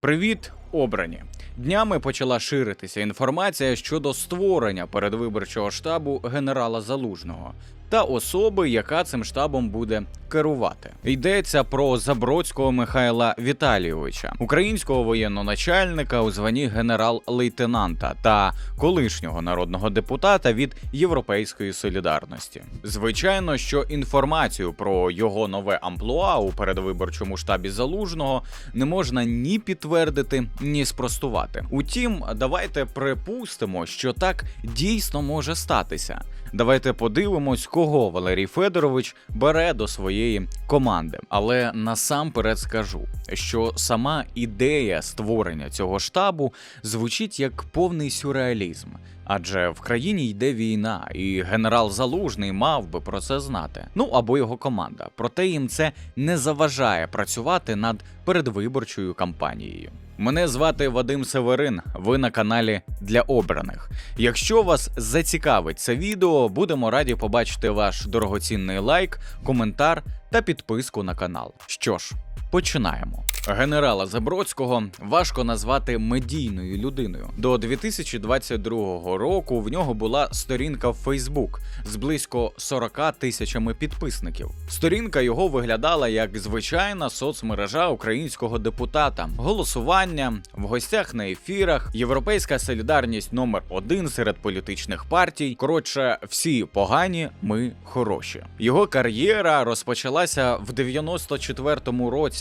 Привіт, обрані! Днями почала ширитися інформація щодо створення передвиборчого штабу генерала Залужного та особи, яка цим штабом буде керувати. Йдеться про Забродського Михайла Віталійовича, українського воєнного начальника у званні генерал-лейтенанта та колишнього народного депутата від Європейської солідарності. Звичайно, що інформацію про його нове амплуа у передвиборчому штабі Залужного не можна ні підтвердити, ні спростувати. Утім, давайте припустимо, що так дійсно може статися. Давайте подивимось, кого Валерій Федорович бере до своєї команди. Але насамперед скажу, що сама ідея створення цього штабу звучить як повний сюрреалізм. Адже в країні йде війна, і генерал Залужний мав би про це знати. Ну або його команда. Проте їм це не заважає працювати над передвиборчою кампанією. Мене звати Вадим Северин. Ви на каналі для обраних. Якщо вас зацікавить це відео, будемо раді побачити ваш дорогоцінний лайк, коментар та підписку на канал. Що ж, починаємо. Генерала Забродського важко назвати медійною людиною. До 2022 року в нього була сторінка в Фейсбук з близько 40 тисячами підписників. Сторінка його виглядала як звичайна соцмережа українського депутата, голосування в гостях на ефірах, європейська солідарність номер один серед політичних партій. Коротше, всі погані, ми хороші. Його кар'єра розпочалася в 94-му році,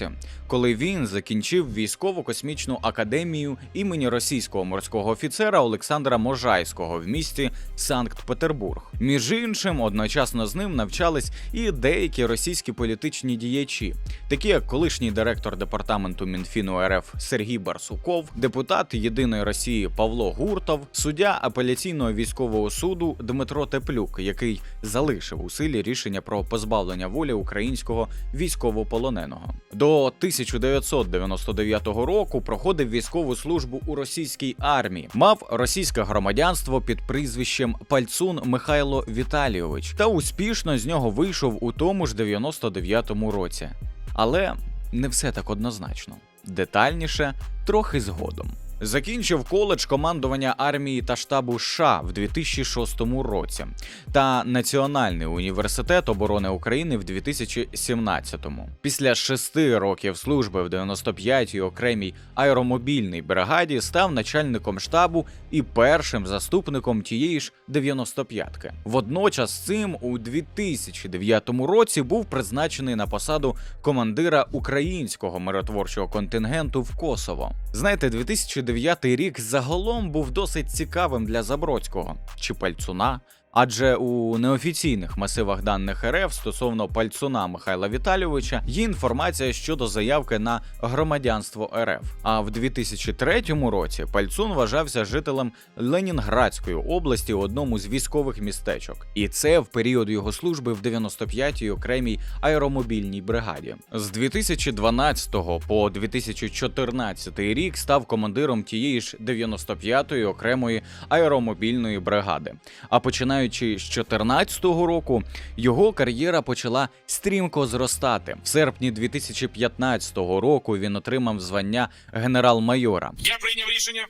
коли він закінчив військово-космічну академію імені російського морського офіцера Олександра Можайського в місті Санкт-Петербург. Між іншим, одночасно з ним навчались і деякі російські політичні діячі, такі як колишній директор департаменту Мінфіну РФ Сергій Барсуков, депутат Єдиної Росії Павло Гуртов, суддя апеляційного військового суду Дмитро Теплюк, який залишив у силі рішення про позбавлення волі українського військовополоненого. До 1999 року проходив військову службу у російській армії, мав російське громадянство під прізвищем Пальцун Михайло Віталійович та успішно з нього вийшов у тому ж 99-му році. Але не все так однозначно. Детальніше трохи згодом. Закінчив коледж командування армії та штабу США в 2006 році та Національний університет оборони України в 2017-му. Після шести років служби в 95-й окремій аеромобільній бригаді став начальником штабу і першим заступником тієї ж 95-ки. Водночас цим у 2009 році був призначений на посаду командира українського миротворчого контингенту в Косово. Знаєте, 2009 рік загалом був досить цікавим для Забродського чи Пальцуна. Адже у неофіційних масивах даних РФ стосовно пальцуна Михайла Віталійовича є інформація щодо заявки на громадянство РФ. А в 2003 році пальцун вважався жителем Ленінградської області у одному з військових містечок, і це в період його служби в 95-й окремій аеромобільній бригаді. З 2012 по 2014 рік став командиром тієї ж 95-ї окремої аеромобільної бригади. А починаючи з 2014 року, його кар'єра почала стрімко зростати. В серпні 2015 року він отримав звання генерал-майора. Я прийняв рішення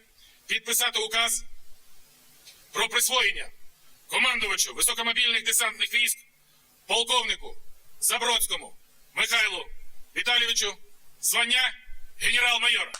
підписати указ про присвоєння командувачу високомобільних десантних військ, полковнику Забродському Михайлу Віталійовичу звання генерал-майора.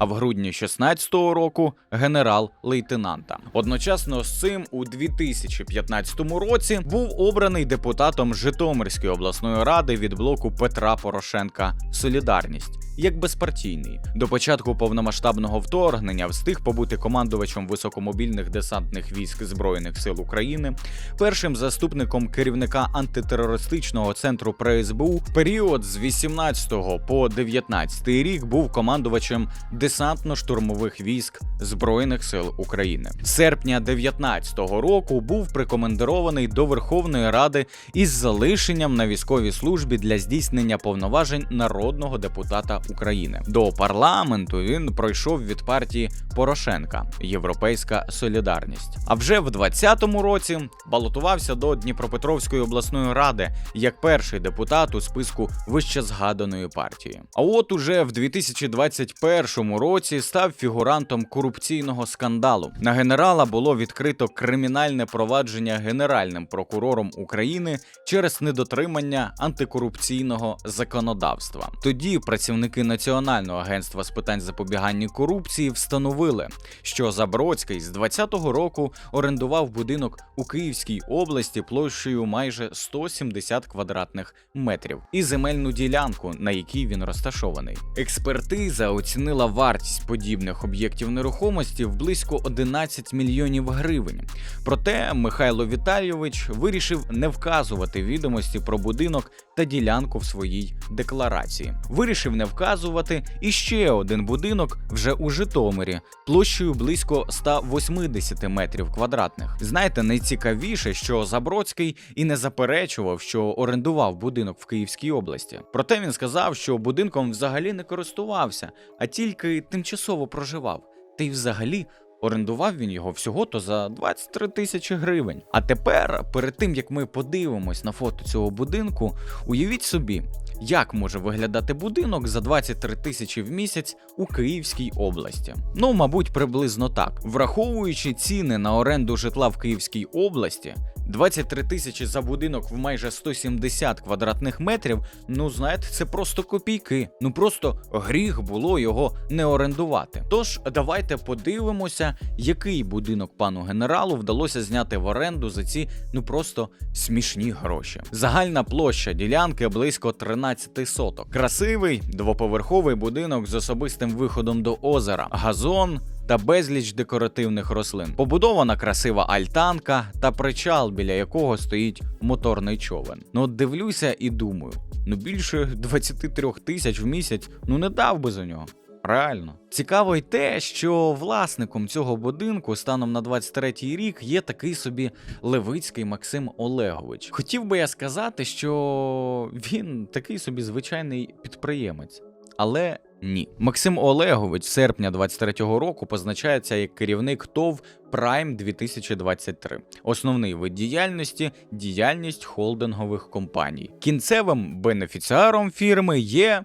А в грудні 16-го року генерал-лейтенанта. Одночасно з цим у 2015 році був обраний депутатом Житомирської обласної ради від блоку Петра Порошенка Солідарність як безпартійний. До початку повномасштабного вторгнення встиг побути командувачем високомобільних десантних військ Збройних сил України, першим заступником керівника антитерористичного центру при СБУ. Період з 18 по 19 рік був командувачем десантно-штурмових військ Збройних сил України. Серпня 19-го року був прикомендований до Верховної Ради із залишенням на військовій службі для здійснення повноважень народного депутата України. До парламенту він пройшов від партії Порошенка Європейська Солідарність. А вже в 20-му році балотувався до Дніпропетровської обласної ради як перший депутат у списку вище згаданої партії. А от уже в 2021 році став фігурантом корупційного скандалу. На генерала було відкрито кримінальне провадження генеральним прокурором України через недотримання антикорупційного законодавства. Тоді працівники Національного агентства з питань запобігання корупції встановили, що Забродський з 20-го року орендував будинок у Київській області площею майже 170 квадратних метрів і земельну ділянку, на якій він розташований. Експертиза оцінила вартість подібних об'єктів нерухомості в близько 11 мільйонів гривень. Проте Михайло Віталійович вирішив не вказувати відомості про будинок та ділянку в своїй декларації. Вирішив не вказувати і ще один будинок вже у Житомирі площею близько 180 метрів квадратних. Знаєте, найцікавіше, що Забродський і не заперечував, що орендував будинок в Київській області. Проте він сказав, що будинком взагалі не користувався, а тільки тимчасово проживав. Та й взагалі орендував він його всього то за 23 тисячі гривень. А тепер, перед тим як ми подивимось на фото цього будинку, уявіть собі, як може виглядати будинок за 23 тисячі в місяць у Київській області. Ну, мабуть, приблизно так. Враховуючи ціни на оренду житла в Київській області. 23 тисячі за будинок в майже 170 квадратних метрів. Ну знаєте, це просто копійки. Ну просто гріх було його не орендувати. Тож давайте подивимося, який будинок пану генералу вдалося зняти в оренду за ці ну просто смішні гроші. Загальна площа ділянки близько 13 соток. Красивий двоповерховий будинок з особистим виходом до озера, газон та безліч декоративних рослин. Побудована красива альтанка та причал, біля якого стоїть моторний човен. Ну от дивлюся і думаю: ну більше 23 тисяч в місяць ну не дав би за нього. Реально цікаво й те, що власником цього будинку станом на 23-й рік є такий собі Левицький Максим Олегович. Хотів би я сказати, що він такий собі звичайний підприємець, але ні. Максим Олегович серпня 23-го року позначається як керівник ТОВ Prime 2023. Основний вид діяльності діяльність холдингових компаній. Кінцевим бенефіціаром фірми є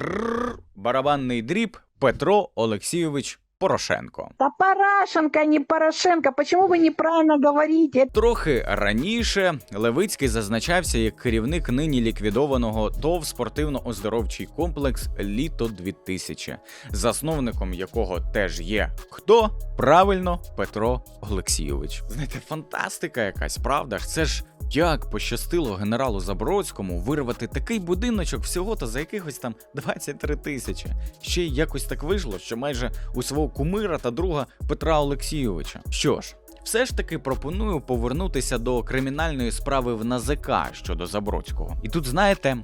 трррр, барабанний дріб Петро Олексійович Порошенко. Да Порошенко, не Порошенко. Почему вы неправильно говорите? Трохи раніше Левицький зазначався як керівник нині ліквідованого ТОВ спортивно-оздоровчий комплекс Літо 2000, засновником якого теж є хто? Правильно, Петро Олексійович. Знаєте, фантастика якась, правда? ж? Це ж як пощастило генералу Забродському вирвати такий будиночок всього-то за якихось там 23 тисячі. Ще й якось так вийшло, що майже у свого кумира та друга Петра Олексійовича. Що ж. Все ж таки пропоную повернутися до кримінальної справи в НАЗК щодо Забродського. І тут, знаєте,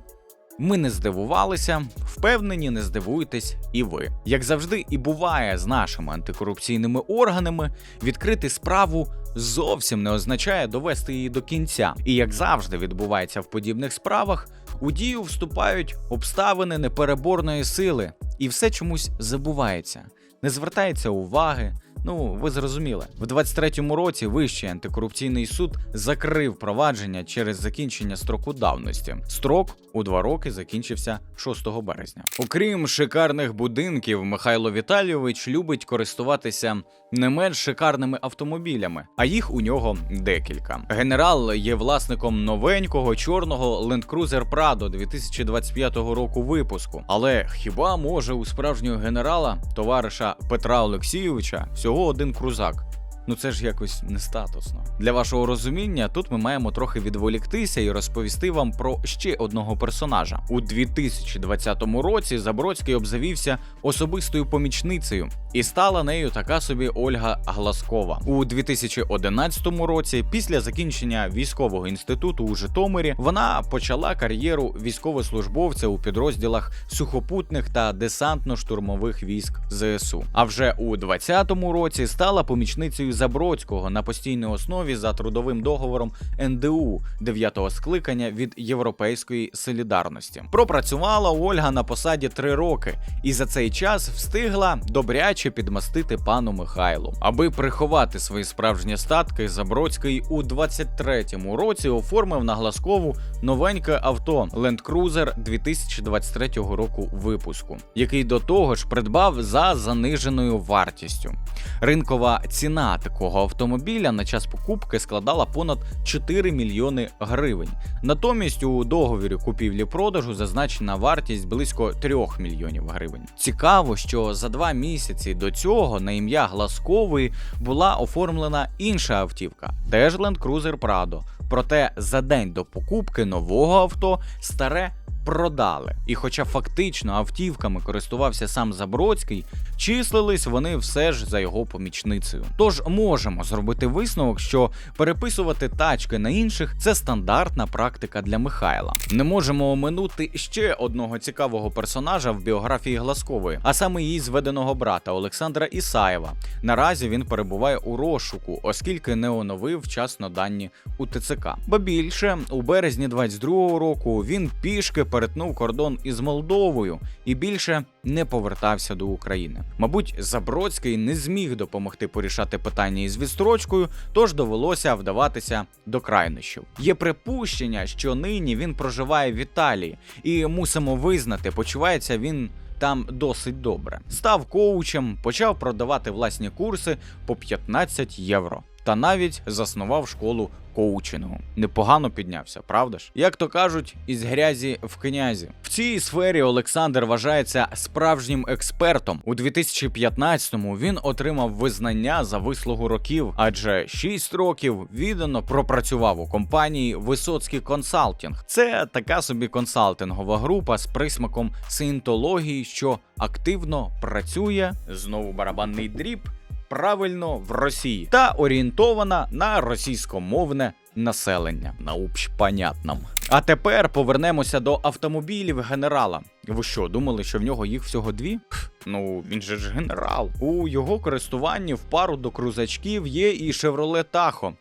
ми не здивувалися, впевнені, не здивуєтесь і ви. Як завжди, і буває з нашими антикорупційними органами, відкрити справу зовсім не означає довести її до кінця. І як завжди відбувається в подібних справах, у дію вступають обставини непереборної сили, і все чомусь забувається, не звертається уваги. Ну, ви зрозуміли, в 23-му році Вищий антикорупційний суд закрив провадження через закінчення строку давності. Строк у два роки закінчився 6 березня. Окрім шикарних будинків, Михайло Віталійович любить користуватися не менш шикарними автомобілями, а їх у нього декілька. Генерал є власником новенького чорного Land Cruiser Prado 2025 року випуску. Але хіба може у справжнього генерала, товариша Петра Олексійовича, всього один крузак? Ну це ж якось не статусно. Для вашого розуміння, тут ми маємо трохи відволіктися і розповісти вам про ще одного персонажа. У 2020 році Забродський обзавівся особистою помічницею, і стала нею така собі Ольга Гласкова. У 2011 році, після закінчення військового інституту у Житомирі, вона почала кар'єру військовослужбовця у підрозділах сухопутних та десантно-штурмових військ ЗСУ. А вже у 2020 році стала помічницею Забродського на постійній основі за трудовим договором НДУ 9-го скликання від Європейської солідарності. Пропрацювала Ольга на посаді три роки, і за цей час встигла добряче підмастити пану Михайлу. Аби приховати свої справжні статки, Забродський у 23-му році оформив на Глазкову новеньке авто Land Cruiser 2023 року випуску, який до того ж придбав за заниженою вартістю. Ринкова ціна такого автомобіля на час покупки складала понад 4 мільйони гривень. Натомість у договірі купівлі-продажу зазначена вартість близько 3 мільйонів гривень. Цікаво, що за два місяці до цього на ім'я Глазкової була оформлена інша автівка, теж Land Cruiser Prado. Проте за день до покупки нового авто старе продали. І хоча фактично автівками користувався сам Забродський, числились вони все ж за його помічницею. Тож можемо зробити висновок, що переписувати тачки на інших це стандартна практика для Михайла. Не можемо оминути ще одного цікавого персонажа в біографії Глазкової, а саме її зведеного брата Олександра Ісаєва. Наразі він перебуває у розшуку, оскільки не оновив вчасно дані у ТЦК. Ба більше у березні 22-го року він пішки перетнув кордон із Молдовою і більше не повертався до України. Мабуть, Забродський не зміг допомогти порішати питання із відстрочкою, тож довелося вдаватися до крайнощів. Є припущення, що нині він проживає в Італії, і мусимо визнати, почувається він. Там досить добре. Став коучем, почав продавати власні курси по 15 євро. Та навіть заснував школу коучингу. Непогано піднявся, правда ж? Як то кажуть, із грязі в князі. В цій сфері Олександр вважається справжнім експертом. У 2015-му він отримав визнання за вислугу років, адже 6 років віддано пропрацював у компанії Висоцький консалтинг. Це така собі консалтингова група з присмаком саєнтології, що активно працює. Знову барабанний дріб правильно в Росії та орієнтована на російськомовне населення. На понятном. А тепер повернемося до автомобілів генерала. Ви що, думали, що в нього їх всього дві? Ну, він же ж генерал. У його користуванні в пару до крузачків є і Chevrolet Tahoe.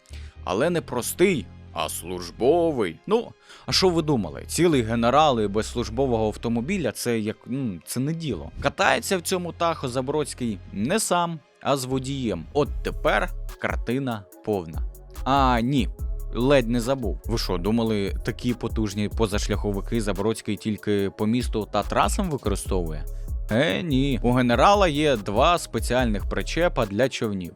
але не простий. А службовий. Ну, а що ви думали? Цілий генерал і без службового автомобіля це як ну, це не діло. Катається в цьому тахо Забродський не сам, а з водієм. От тепер картина повна. А ні. Ледь не забув. Ви що, думали, такі потужні позашляховики Забродський тільки по місту та трасам використовує? Е, ні. У генерала є два спеціальних причепа для човнів.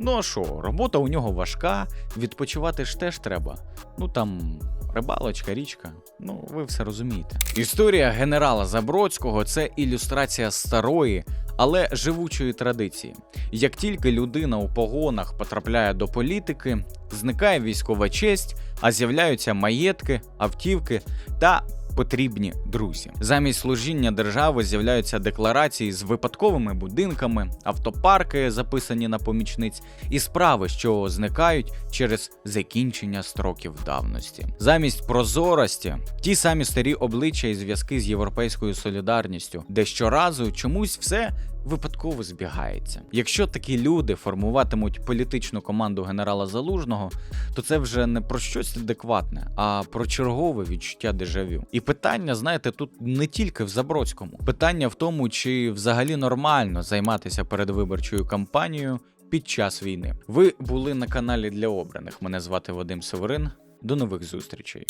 Ну а що, робота у нього важка, відпочивати ж теж треба. Ну там рибалочка, річка. Ну, ви все розумієте. Історія генерала Забродського це ілюстрація старої, але живучої традиції. Як тільки людина у погонах потрапляє до політики, зникає військова честь, а з'являються маєтки, автівки та потрібні друзі. Замість служіння держави з'являються декларації з випадковими будинками, автопарки, записані на помічниць, і справи, що зникають через закінчення строків давності. Замість прозорості ті самі старі обличчя і зв'язки з європейською солідарністю, де щоразу чомусь все випадково збігається. Якщо такі люди формуватимуть політичну команду генерала Залужного, то це вже не про щось адекватне, а про чергове відчуття дежавю. І питання, знаєте, тут не тільки в Забродському. Питання в тому, чи взагалі нормально займатися передвиборчою кампанією під час війни. Ви були на каналі для обраних. Мене звати Вадим Северин. До нових зустрічей.